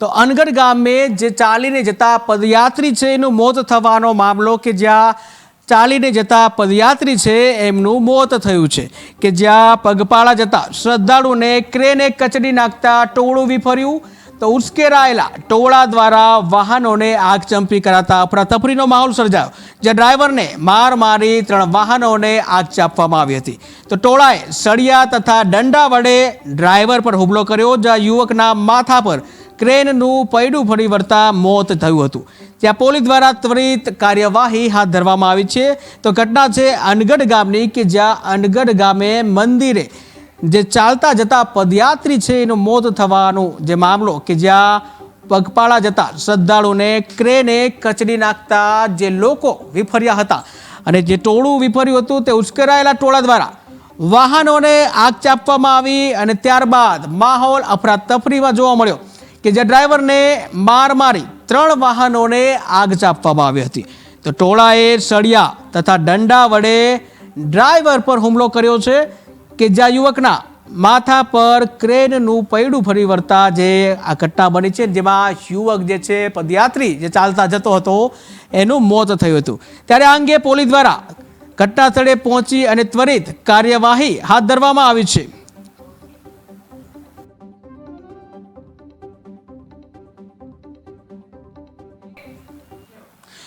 તો અનગઢ ગામે જે ચાલીને જતા પદયાત્રી છે, એનું મોત થવાનો મામલો કે જ્યાં ચાલીને જતા પદયાત્રી છે, એમનું મોત થયું છે. કે જ્યાં પગપાળા જતા શ્રદ્ધાળુને ક્રેને કચડી નાખતા ટોળું વિફર્યું. તો ઉશ્કેરાયેલા ટોળા દ્વારા વાહનોને આગ ચંપી કરાતા અફરાતફરીનો માહોલ સર્જાયો, જ્યાં ડ્રાઈવરને માર મારી ત્રણ વાહનોને આગ ચાપવામાં આવી હતી. તો ટોળાએ સળિયા તથા દંડા વડે ડ્રાઈવર પર હુમલો કર્યો, જ્યાં યુવકના માથા પર ક્રેનનું પૈડું ફરી વળતા મોત થયું હતું. ત્યાં પોલીસ દ્વારા ત્વરિત કાર્યવાહી હાથ ધરવામાં આવી છે. તો ઘટના છે અનગઢ ગામની, કે જ્યાં અનગઢ ગામે મંદિરે જે ચાલતા જતા પદયાત્રી છે, એનું મોત થવાનું જે મામલો કે જ્યાં પગપાળા જતા શ્રદ્ધાળુને ક્રેને કચડી નાખતા જે લોકો વિફર્યા હતા અને જે ટોળું વિફર્યું હતું તે ઉશ્કેરાયેલા ટોળા દ્વારા વાહનોને આગ ચાપવામાં આવી અને ત્યારબાદ માહોલ અફરાતફરીમાં જોવા મળ્યો કે જે ડ્રાઈવરને માર મારી ત્રણ વાહનોને આગ ચાપવામાં આવી હતી. તો ટોળાએ સળિયા તથા દંડા વડે ડ્રાઈવર પર હુમલો કર્યો છે. કે જ્યાં યુવકના માથા પર ક્રેનનું પૈડું ફરી વળતા જે આ ઘટના બની છે જેમાં યુવક જે છે, પદયાત્રી જે ચાલતા જતો હતો, એનું મોત થયું હતું. ત્યારે આ અંગે પોલીસ દ્વારા ઘટના સ્થળે પહોંચી અને ત્વરિત કાર્યવાહી હાથ ધરવામાં આવી છે.